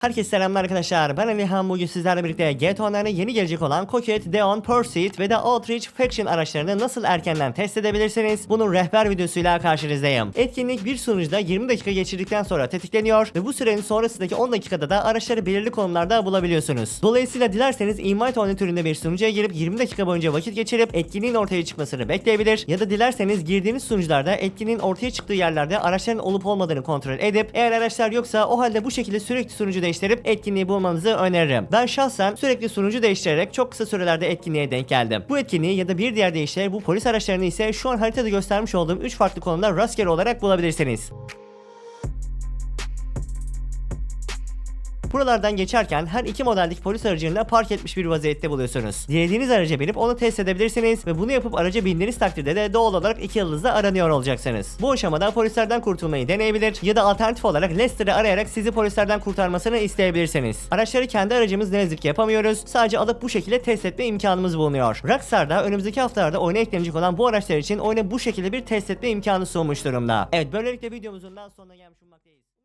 Herkese selamlar arkadaşlar. Ben Alihan bugün sizlerle birlikte Online'a yeni gelecek olan Coquette, Deon, Pursuit ve de Outreach Faction araçlarını nasıl erkenden test edebilirsiniz? Bunun rehber videosuyla karşınızdayım. Etkinlik bir sunucuda 20 dakika geçirdikten sonra tetikleniyor ve bu sürenin sonrasındaki 10 dakikada da araçları belirli konumlarda bulabiliyorsunuz. Dolayısıyla dilerseniz Invite Only türünde bir sunucuya girip 20 dakika boyunca vakit geçirip etkinliğin ortaya çıkmasını bekleyebilir ya da dilerseniz girdiğiniz sunucularda etkinliğin ortaya çıktığı yerlerde araçların olup olmadığını kontrol edip eğer araçlar yoksa o halde bu şekilde sürekli sunucu değiştirip etkinliği bulmanızı öneririm. Ben şahsen sürekli sunucu değiştirerek çok kısa sürelerde etkinliğe denk geldim. Bu etkinliği ya da bir diğer deyişle bu polis araçlarını ise şu an haritada göstermiş olduğum 3 farklı konumda rastgele olarak bulabilirsiniz. Buralardan geçerken her iki modeldeki polis aracını da park etmiş bir vaziyette buluyorsunuz. Dilediğiniz araca binip onu test edebilirsiniz ve bunu yapıp araca bindiğiniz takdirde de doğal olarak iki yıldızla aranıyor olacaksınız. Bu aşamada polislerden kurtulmayı deneyebilir ya da alternatif olarak Lester'ı arayarak sizi polislerden kurtarmasını isteyebilirsiniz. Araçları kendi aracımız ne yapamıyoruz. Sadece alıp bu şekilde test etme imkanımız bulunuyor. Rockstar'da önümüzdeki haftalarda oyuna eklenecek olan bu araçlar için oyuna bu şekilde bir test etme imkanı sunmuş durumda. Evet böylelikle videomuzun daha sonuna gelmiş bulunmaktayız.